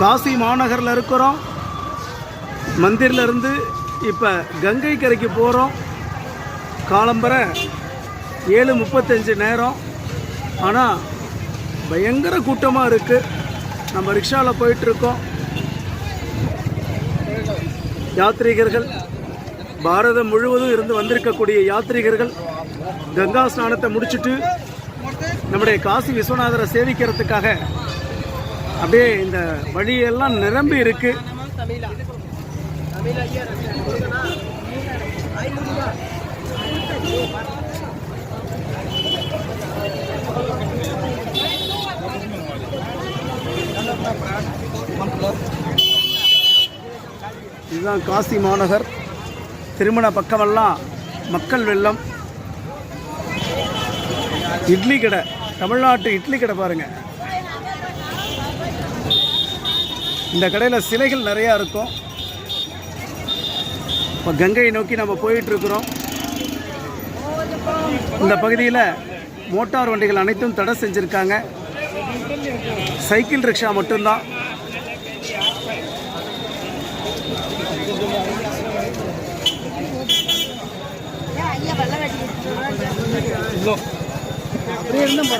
காசி மாநகரில் இருக்கிறோம். மந்திரிலருந்து இப்போ கங்கை கரைக்கு போகிறோம் காலம்பரை ஏழு முப்பத்தஞ்சு நேரம். ஆனால் பயங்கர கூட்டமாக இருக்குது நம்ம ரிக்ஷாவில் போயிட்டுருக்கோம். யாத்ரீகர்கள் பாரதம் முழுவதும் இருந்து வந்திருக்கக்கூடிய யாத்ரீகர்கள் கங்கா ஸ்நானத்தை முடிச்சுட்டு நம்முடைய காசி விஸ்வநாதரை சேவிக்கிறதுக்காக அப்படியே இந்த வழியெல்லாம் நிரம்பி இருக்கு. இதுதான் காசி மாநகர். திருமண பக்கமெல்லாம் மக்கள் வெள்ளம். இட்லி கடை தமிழ்நாட்டு இட்லி கடை பாருங்கள் இந்த கடையில் சிலைகள் நிறையா இருக்கும். இப்போ கங்கையை நோக்கி நம்ம போயிட்டு இருக்கிறோம். இந்த பகுதியில் மோட்டார் வண்டிகள் அனைத்தும் தடை செஞ்சுருக்காங்க. சைக்கிள் ரிக்ஷா மட்டும்தான். அப்படியே இருந்தால்